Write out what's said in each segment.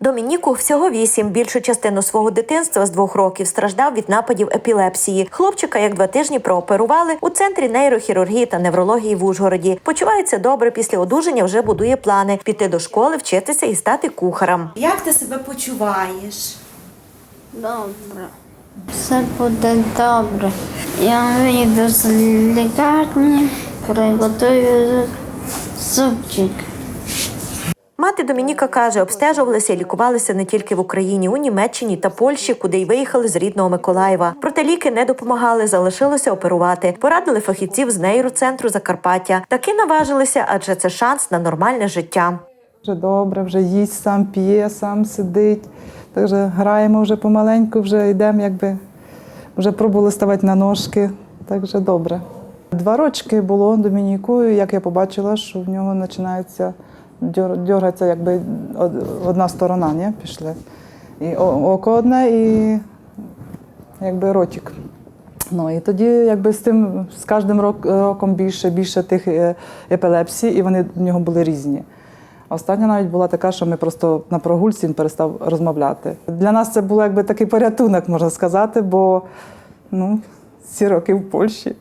Домініку всього вісім. Більшу частину свого дитинства з двох років страждав від нападів епілепсії. Хлопчика як два тижні прооперували у центрі нейрохірургії та неврології в Ужгороді. Почувається добре після одужання. Вже будує плани піти до школи, вчитися і стати кухарем. Як ти себе почуваєш? Добре. Все буде добре. Я вийду з лікарні, приготую супчик. Мати Домініка каже, обстежувалися і лікувалися не тільки в Україні, у Німеччині та Польщі, куди й виїхали з рідного Миколаєва. Проте ліки не допомагали, залишилося оперувати. Порадили фахівців з нейроцентру Закарпаття. Таки наважилися, адже це шанс на нормальне життя. Вже добре, вже їсть, сам п'є, сам сидить. Так вже граємо вже помаленьку, вже йдемо, якби вже пробували ставати на ножки. Так вже добре. Два рочки було Домінікою, як я побачила, що в нього починається дьоргається якби одна сторона, ні? пішли. І око одне, і якби ротик. Ну і тоді, якби з тим з кожним рок- роком більше, більше тих е, епілепсій, і вони в нього були різні. Остання навіть була така, що ми просто на прогульці він перестав розмовляти. Для нас це було якби такий порятунок, можна сказати, бо ну, ці роки в Польщі.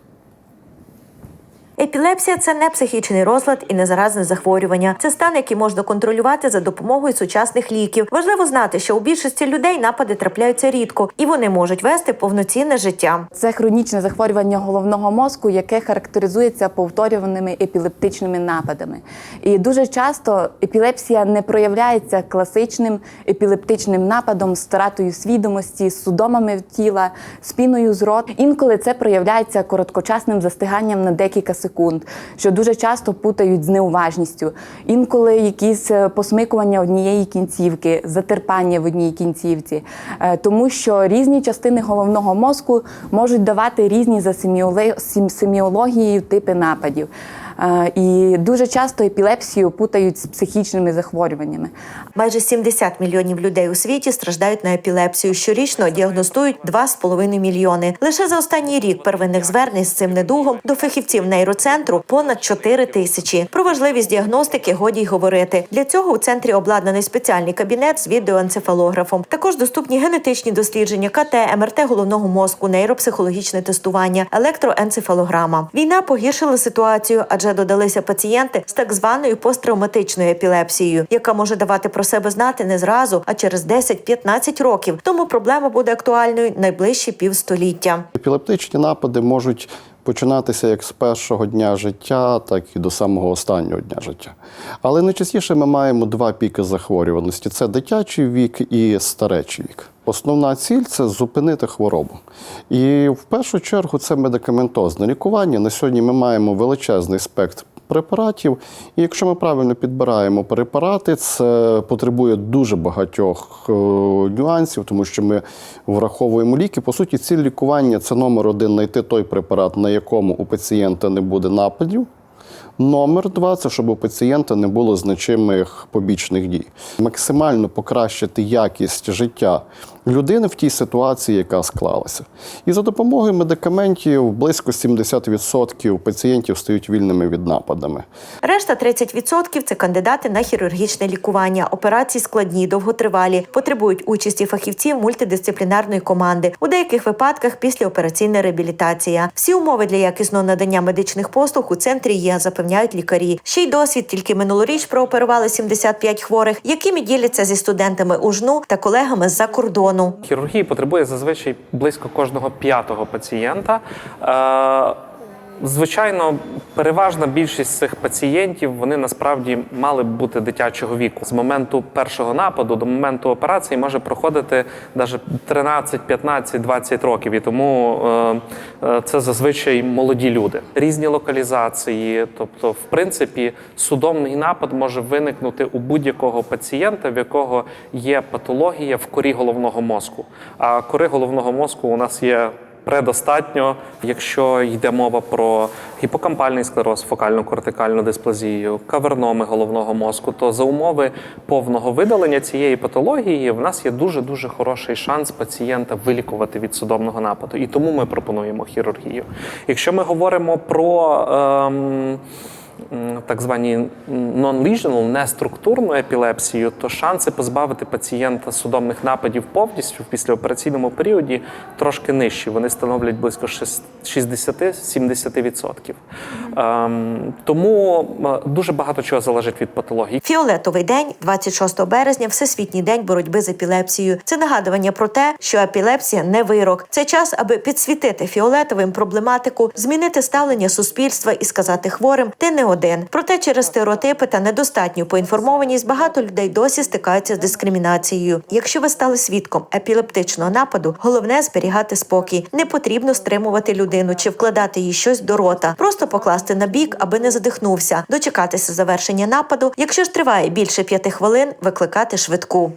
Епілепсія це не психічний розлад і не заразне захворювання. Це стан, який можна контролювати за допомогою сучасних ліків. Важливо знати, що у більшості людей напади трапляються рідко, і вони можуть вести повноцінне життя. Це хронічне захворювання головного мозку, яке характеризується повторюваними епілептичними нападами. І дуже часто епілепсія не проявляється класичним епілептичним нападом з втратою свідомості, з судомами тіла, спіною з рот. Інколи це проявляється короткочасним застиганням на декілька секунд, що дуже часто путають з неуважністю. Інколи якісь е, посмикування однієї кінцівки, затерпання в одній кінцівці, Е, тому що різні частини головного мозку можуть давати різні за семіологією типи нападів. Е, І дуже часто епілепсію путають з психічними захворюваннями. Майже 70 мільйонів людей у світі страждають на епілепсію. Щорічно діагностують 2,5 мільйони. Лише за останній рік первинних звернень з цим недугом до фахівців нейроцентру понад 4 тисячі. Про важливість діагностики годі й говорити. Для цього у центрі обладнаний спеціальний кабінет з відеоенцефалографом. Також доступні генетичні дослідження, КТ, МРТ головного мозку, нейропсихологічне тестування, електроенцефалограма. Війна погіршила ситуацію, адже додалися пацієнти з так званою посттравматичною епілепсією, яка може давати про себе знати не зразу, а через 10-15 років. Тому проблема буде актуальною найближчі півстоліття. Епілептичні напади можуть починатися як з першого дня життя, так і до самого останнього дня життя. Але найчастіше ми маємо два піки захворюваності: це дитячий вік і старечий вік. Основна ціль це зупинити хворобу. І в першу чергу це медикаментозне лікування. На сьогодні ми маємо величезний спектр препаратів. І якщо ми правильно підбираємо препарати, це потребує дуже багатьох е, нюансів, тому що ми враховуємо ліки. По суті, ціль лікування це номер один знайти той препарат, на якому у пацієнта не буде нападів. Номер два це щоб у пацієнта не було значимих побічних дій. Максимально покращити якість життя людини в тій ситуації, яка склалася. І за допомогою медикаментів близько 70% пацієнтів стають вільними від нападами. Решта 30% – це кандидати на хірургічне лікування. Операції складні, довготривалі, потребують участі фахівців мультидисциплінарної команди. У деяких випадках післяопераційна реабілітація. Всі умови для якісного надання медичних послуг у центрі є, запевняють лікарі. Ще й досвід тільки минулоріч прооперували 75 хворих, якими діляться зі студентами УЖНУ та колегами з-за кордону. Хірургії потребує зазвичай близько кожного п'ятого пацієнта. Е, Звичайно, переважна більшість цих пацієнтів вони насправді мали б бути дитячого віку. З моменту першого нападу до моменту операції може проходити навіть 13, 15, 20 років. І тому е, е, це зазвичай молоді люди. Різні локалізації. Тобто, в принципі, судомний напад може виникнути у будь-якого пацієнта, в якого є патологія в корі головного мозку. А кори головного мозку у нас є предостатньо, якщо йде мова про гіпокампальний склероз, фокальну кортикальну дисплазію, каверноми головного мозку, то за умови повного видалення цієї патології в нас є дуже дуже хороший шанс пацієнта вилікувати від судомного нападу. І тому ми пропонуємо хірургію. Якщо ми говоримо про ем, так звані non-lesional, неструктурну епілепсію, то шанси позбавити пацієнта судомних нападів повністю в післяопераційному періоді трошки нижчі. Вони становлять близько 60-70%. Ем, тому е, дуже багато чого залежить від патології. Фіолетовий день, 26 березня, Всесвітній день боротьби з епілепсією. Це нагадування про те, що епілепсія не вирок. Це час, аби підсвітити фіолетовим проблематику, змінити ставлення суспільства і сказати хворим ти не один. Проте через стереотипи та недостатню поінформованість багато людей досі стикаються з дискримінацією. Якщо ви стали свідком епілептичного нападу, головне зберігати спокій. Не потрібно стримувати людину чи вкладати їй щось до рота, просто покласти на бік, аби не задихнувся, дочекатися завершення нападу. Якщо ж триває більше п'яти хвилин, викликати швидку.